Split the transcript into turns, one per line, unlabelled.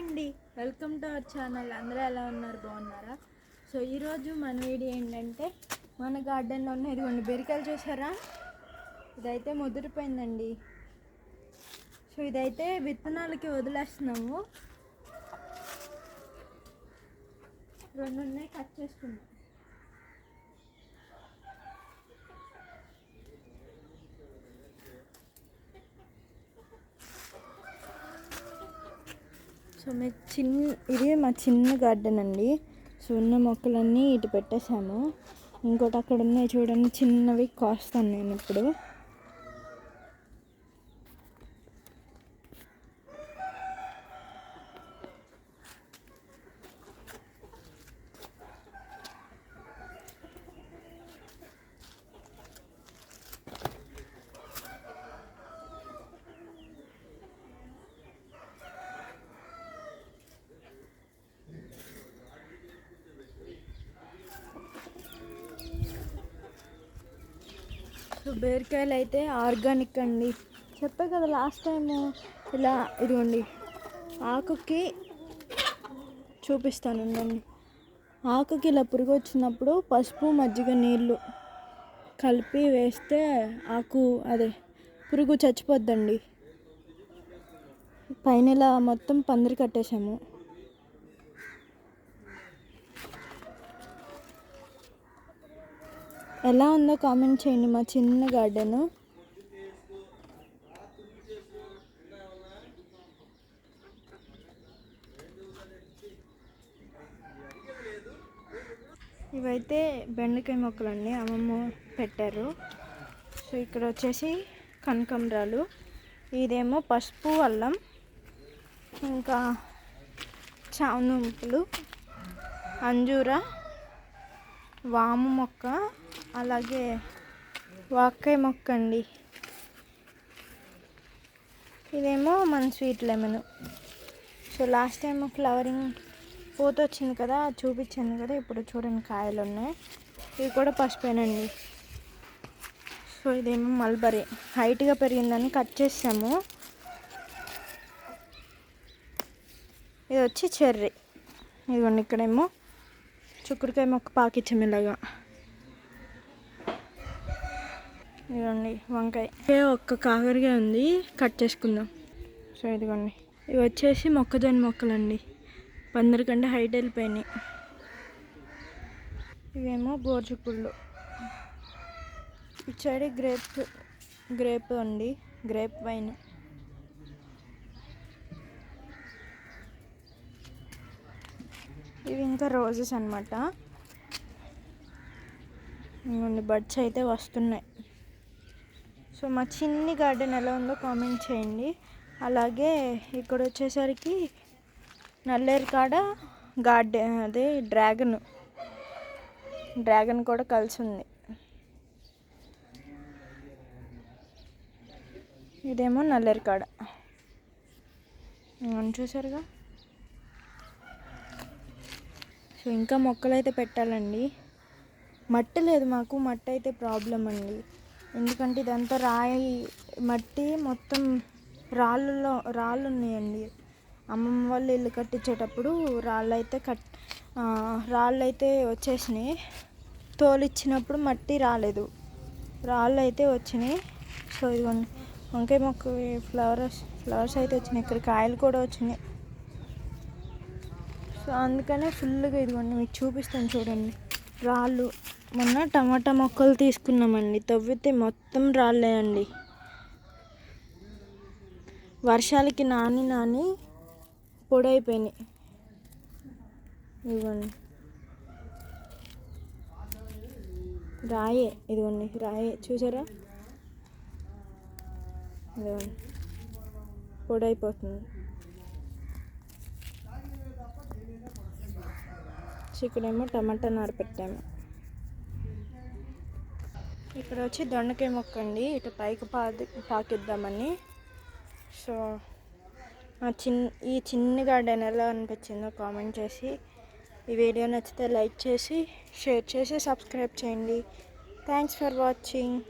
అండి. Welcome to our channel అందరూ ఎలా ఉన్నారు? బాగున్నారా? సో ఈరోజు మన వీడియో ఏంటంటే మన గార్డెన్లో ఉన్న ఇదిగోండి బెరికాయలు చూసారా? ఇదైతే ముదిరిపోయిందండి. సో ఇదైతే విత్తనాలకి వదిలేస్తున్నాము. రెండు ఉన్నాయి కట్ చేసుకున్నాం. సో మీకు చిన్న ఇది మా చిన్న గార్డెన్ అండి. సో ఉన్న మొక్కలన్నీ ఇటు పెట్టేశాము. ఇంకోటి అక్కడ ఉన్నాయి చూడండి చిన్నవి కాస్తాను నేను ఇప్పుడు. సో బీరకాయలు అయితే ఆర్గానిక్ అండి. చెప్పే కదా లాస్ట్ టైం ఇలా ఇదిగోండి ఆకుకి చూపిస్తాను ఉండండి. ఆకుకి ఇలా పురుగు వచ్చినప్పుడు పసుపు మజ్జిగ నీళ్ళు కలిపి వేస్తే ఆకు అదే పురుగు చచ్చిపోద్దండి. పైన ఇలా మొత్తం పందిరి కట్టేశాము. ఎలా ఉందో కామెంట్ చేయండి మా చిన్న గార్డెను. ఇవైతే బెండకాయ మొక్కలండి అమ్మమ్మ పెట్టారు. సో ఇక్కడ వచ్చేసి కనకంబరాలు ఇదేమో పసుపు అల్లం ఇంకా చావునుంపులు అంజూర వాము మొక్క అలాగే వాక్కాయ మొక్క అండి. ఇదేమో మన sweet lemon. So last time flowering పూత వచ్చింది కదా అది చూపించాను కదా ఇప్పుడు చూడండి కాయలు ఉన్నాయి. ఇవి కూడా పసిపోయినండి సో ఇదేమో మల్బరీ. హైట్గా పెరిగిందని కట్ చేసాము. ఇది వచ్చి చెర్రీ. ఇదిగోండి ఇక్కడేమో చుక్కుడుకాయ మొక్క పాకిచ్చాము ఇలాగా. ఇదిగోండి వంకాయ. ఒక్క కాకరకాయ ఉంది. కట్ చేసుకుందాం. సో ఇదిగోండి. ఇవి వచ్చేసి మొక్కజొన్న మొక్కలండి. పందరి కంటే హైట్ వెళ్ళిపోయినాయి. ఇవేమో గోర్చుకుళ్ళు ఇచ్చాడు గ్రేప్ గ్రేప్ అండి గ్రేప్ వైన్. ఇవి ఇంకా రోజెస్ అనమాట ఇంకొన్ని బడ్స్ అయితే వస్తున్నాయి. సో మా చిన్ని గార్డెన్ ఎలా ఉందో కామెంట్ చేయండి. అలాగే ఇక్కడ వచ్చేసరికి నల్లేరు కాడ గార్డెన్ అదే డ్రాగన్ డ్రాగన్ కూడా కలిసి ఉంది ఇదేమో నల్లేరు కాడ. చూసారుగా? సో ఇంకా మొక్కలు అయితే పెట్టాలండి. మట్టి లేదు మాకు మట్టి అయితే ప్రాబ్లం అండి. ఎందుకంటే ఇదంతా రాయి మట్టి మొత్తం రాళ్ళలో రాళ్ళు ఉన్నాయండి అమ్మమ్మ వాళ్ళు ఇల్లు కట్టించేటప్పుడు రాళ్ళు అయితే కట్ రాళ్ళు అయితే వచ్చేసినాయి. తోలిచ్చినప్పుడు మట్టి రాలేదు. రాళ్ళు అయితే వచ్చినాయి. సో ఇదిగోండి వంకాయ మొక్క ఫ్లవర్స్ ఫ్లవర్స్ అయితే వచ్చినాయి. ఇక్కడ కాయలు కూడా వచ్చినాయి. సో అందుకనే ఫుల్గా ఇదిగోండి మీకు చూపిస్తాను చూడండి. రాళ్ళు. మొన్న టమాటా మొక్కలు తీసుకున్నామండి. తవ్వితే మొత్తం రాళ్ళే అండి. వర్షాలకి నాని నాని పొడైపోయినాయి. ఇదిగోండి. రాయే ఇదిగోండి రాయే. చూసారా? ఇదిగోండి. పొడైపోతుంది. వచ్చి ఇక్కడేమో టమాటా నార పెట్టాము. ఇక్కడ వచ్చి దొండకాయ మొక్క అండి. ఇటు పైకి పాకి పాకిద్దామని. సో మా చిన్న ఈ చిన్న గార్డెన్ ఎలా అనిపించిందో కామెంట్ చేసి ఈ వీడియో నచ్చితే లైక్ చేసి షేర్ చేసి సబ్స్క్రైబ్ చేయండి. Thanks for watching.